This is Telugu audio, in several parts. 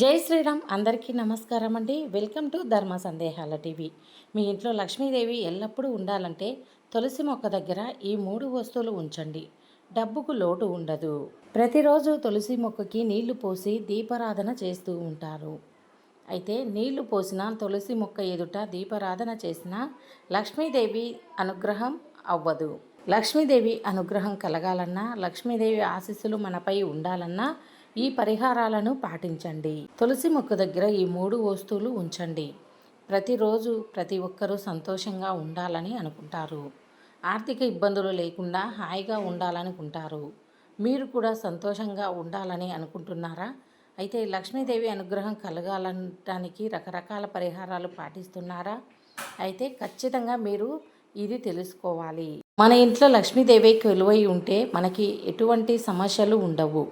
జై శ్రీరామ్ అందరికీ నమస్కారం అండి. వెల్కమ్ టు ధర్మ సందేహాల టీవీ. మీ ఇంట్లో లక్ష్మీదేవి ఎల్లప్పుడూ ఉండాలంటే తులసి మొక్క దగ్గర ఈ మూడు వస్తువులు ఉంచండి. డబ్బుకు లోటు ఉండదు. ప్రతిరోజు తులసి మొక్కకి నీళ్ళు పోసి దీపారాధన చేస్తూ ఉంటారు. అయితే నీళ్ళు పోసిన తులసి మొక్క ఎదుట దీపారాధన చేసిన లక్ష్మీదేవి అనుగ్రహం అవ్వదు. లక్ష్మీదేవి అనుగ్రహం కలగాలన్నా లక్ష్మీదేవి ఆశీస్సులు మనపై ఉండాలన్నా ఈ పరిహారాలను పాటించండి. తులసి మొక్క దగ్గర ఈ మూడు వస్తువులు ఉంచండి. ప్రతిరోజు ప్రతి ఒక్కరూ సంతోషంగా ఉండాలని అనుకుంటారు. ఆర్థిక ఇబ్బందులు లేకుండా హాయిగా ఉండాలనుకుంటారు మీరు కూడా సంతోషంగా ఉండాలని అనుకుంటున్నారా? అయితే లక్ష్మీదేవి అనుగ్రహం కలగాలనడానికి రకరకాల పరిహారాలు పాటిస్తున్నారా? అయితే ఖచ్చితంగా మీరు ఇది తెలుసుకోవాలి. మన ఇంట్లో లక్ష్మీదేవి కొలువై ఉంటే మనకి ఎటువంటి సమస్యలు ఉండవు.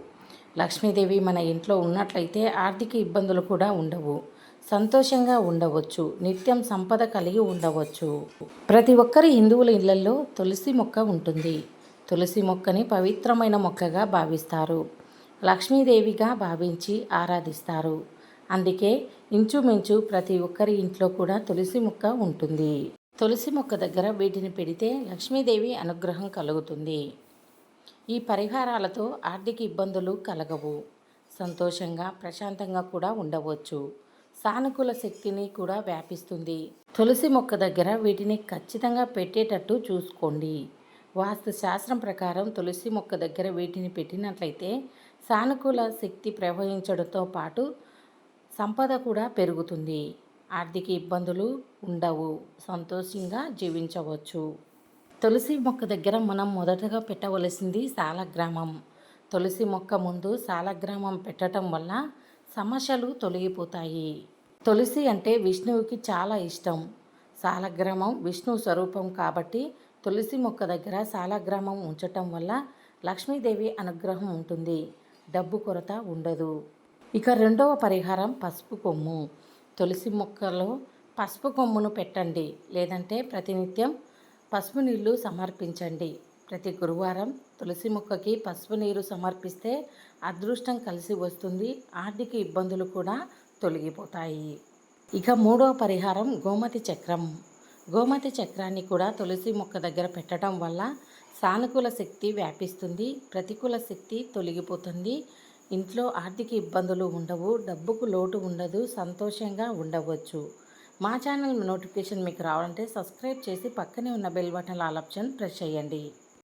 లక్ష్మీదేవి మన ఇంట్లో ఉన్నట్లయితే ఆర్థిక ఇబ్బందులు కూడా ఉండవు. సంతోషంగా ఉండవచ్చు. నిత్యం సంపద కలిగి ఉండవచ్చు. ప్రతి ఒక్కరి హిందువుల ఇళ్ళలో తులసి మొక్క ఉంటుంది. తులసి మొక్కని పవిత్రమైన మొక్కగా భావిస్తారు. లక్ష్మీదేవిగా భావించి ఆరాధిస్తారు. అందుకే ఇంచుమించు ప్రతి ఒక్కరి ఇంట్లో కూడా తులసి మొక్క ఉంటుంది. తులసి మొక్క దగ్గర వీటిని పెడితే లక్ష్మీదేవి అనుగ్రహం కలుగుతుంది. ఈ పరిహారాలతో ఆర్థిక ఇబ్బందులు కలగవు. సంతోషంగా ప్రశాంతంగా కూడా ఉండవచ్చు. సానుకూల శక్తిని కూడా వ్యాపిస్తుంది. తులసి మొక్క దగ్గర వీటిని ఖచ్చితంగా పెట్టేటట్టు చూసుకోండి. వాస్తు శాస్త్రం ప్రకారం తులసి మొక్క దగ్గర వీటిని పెట్టినట్లయితే సానుకూల శక్తి ప్రవహించడంతో పాటు సంపద కూడా పెరుగుతుంది. ఆర్థిక ఇబ్బందులు ఉండవు. సంతోషంగా జీవించవచ్చు. తులసి మొక్క దగ్గర మనం మొదటగా పెట్టవలసింది సాలగ్రామం. తులసి మొక్క ముందు సాలగ్రామం పెట్టడం వల్ల సమస్యలు తొలగిపోతాయి. తులసి అంటే విష్ణువుకి చాలా ఇష్టం. సాలగ్రామం విష్ణు స్వరూపం కాబట్టి తులసి మొక్క దగ్గర సాలగ్రామం ఉంచటం వల్ల లక్ష్మీదేవి అనుగ్రహం ఉంటుంది. డబ్బు కొరత ఉండదు. ఇక రెండవ పరిహారం పసుపు కొమ్ము. తులసి మొక్కలో పసుపు కొమ్మును పెట్టండి. లేదంటే ప్రతినిత్యం పసుపు నీళ్ళు సమర్పించండి. ప్రతి గురువారం తులసి మొక్కకి పసుపు నీరు సమర్పిస్తే అదృష్టం కలిసి వస్తుంది. ఆర్థిక ఇబ్బందులు కూడా తొలగిపోతాయి. ఇక మూడవ పరిహారం గోమతి చక్రం. గోమతి చక్రాన్ని కూడా తులసి మొక్క దగ్గర పెట్టడం వల్ల సానుకూల శక్తి వ్యాపిస్తుంది. ప్రతికూల శక్తి తొలగిపోతుంది. ఇంట్లో ఆర్థిక ఇబ్బందులు ఉండవు. డబ్బుకు లోటు ఉండదు. సంతోషంగా ఉండవచ్చు. మా ఛానల్ నోటిఫికేషన్ మీకు రావాలంటే సబ్స్క్రైబ్ చేసి పక్కనే ఉన్న bell button all option press చేయండి.